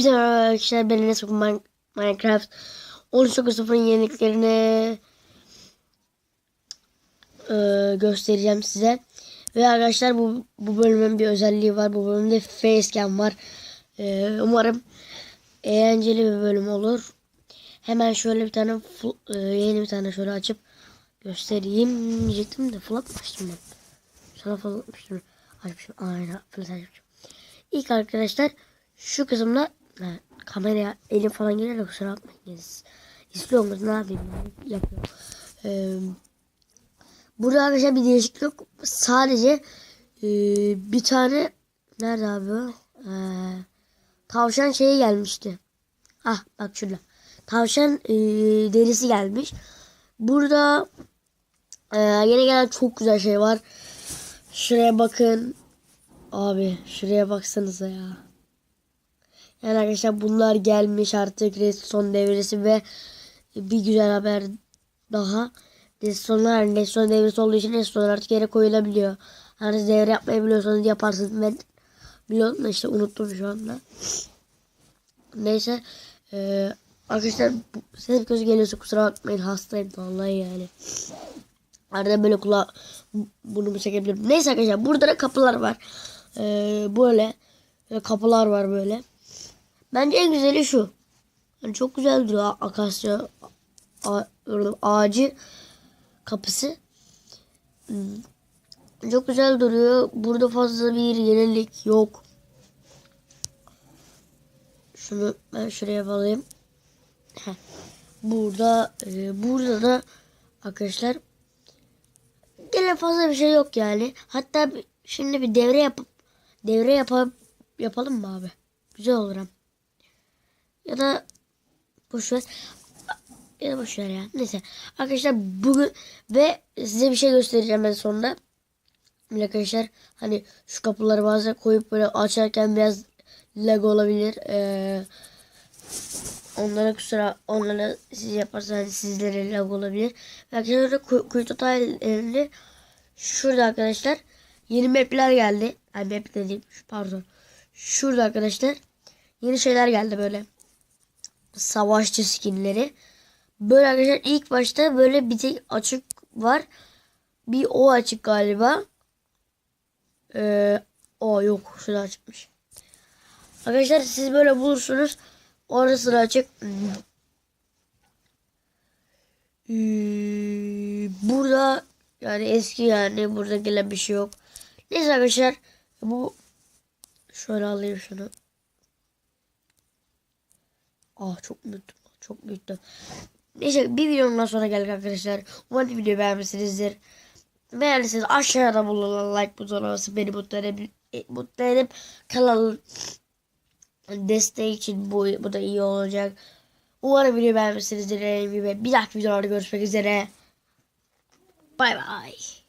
Hepsi arkadaşlar. Ben Enes Okun Minecraft 13.0'ın yeniliklerini e, göstereceğim size. Ve arkadaşlar bu, bu bölümün bir özelliği var. Bu bölümde facecam var. E, umarım eğlenceli bir bölüm olur. Hemen şöyle bir tane e, yeni bir tane şöyle açıp göstereyim diyecektim de flop açtım ben. Sana flop açtım. Açmışım. Aynen flop açmışım. İlk arkadaşlar şu kısımda kameraya elim falan gelir de kusura bakmayın. İstiyor musunuz ne yapayım yapıyorum. Ee, burada arkadaşlar bir değişiklik yok. Sadece e, bir tane nerede abi o? Ee, tavşan şeyi gelmişti. Ah bak şurada. Tavşan e, derisi gelmiş. Burada e, yeni gelen çok güzel şey var. Şuraya bakın. Abi şuraya baksanıza ya. Yani arkadaşlar bunlar gelmiş artık Redstone devresi ve bir güzel haber daha. Redstone'lar Redstone devresi olduğu için Redstone artık yere koyulabiliyor. Hani devre yapmayı biliyorsanız yaparsınız. Ben biliyorum işte unuttum şu anda. Neyse. Ee, arkadaşlar ses gözü geliyorsa kusura bakmayın hastayım vallahi yani. Arada böyle kulağı burnumu çekebilirim. Neyse arkadaşlar burada da kapılar var. Böyle, böyle kapılar var böyle. Bence en güzeli şu. Yani çok güzel duruyor akasya ağacı kapısı. Hmm. Çok güzel duruyor. Burada fazla bir yenilik yok. Şunu ben şuraya alayım. Heh. Burada e, burada da arkadaşlar gene fazla bir şey yok yani. Hatta şimdi bir devre yapıp devre yapıp yapalım mı abi? Güzel olur hem. Ya da boş ver. Ya da boş ver ya. Neyse. Arkadaşlar bugün ve size bir şey göstereceğim ben sonunda. Arkadaşlar hani şu kapıları bazen koyup böyle açarken biraz lag olabilir. Ee, onlara kusura onlara siz yaparsanız sizlere lag olabilir. Arkadaşlar kuy- kuytu elinde şurada arkadaşlar yeni mapler geldi. Ay map dediğim pardon. Şurada arkadaşlar yeni şeyler geldi böyle. Savaşçı skinleri. Böyle arkadaşlar ilk başta böyle bir tek açık var. Bir o açık galiba. Ee, o yok şurada açıkmış. Arkadaşlar siz böyle bulursunuz. Orası da açık. Ee, burada yani eski yani burada gelen bir şey yok. Neyse arkadaşlar bu şöyle alayım şunu. Ah çok büyüttüm. Çok büyüttüm. Neyse bir videonun sonra geldik arkadaşlar. Umarım videoyu beğenmişsinizdir. Beğendiyseniz aşağıda bulunan like butonu olması beni mutlu edip, mutlu edip kanalın desteği için bu, bu da iyi olacak. Umarım videoyu beğenmişsinizdir. Bir dahaki videolarda görüşmek üzere. Bay bay.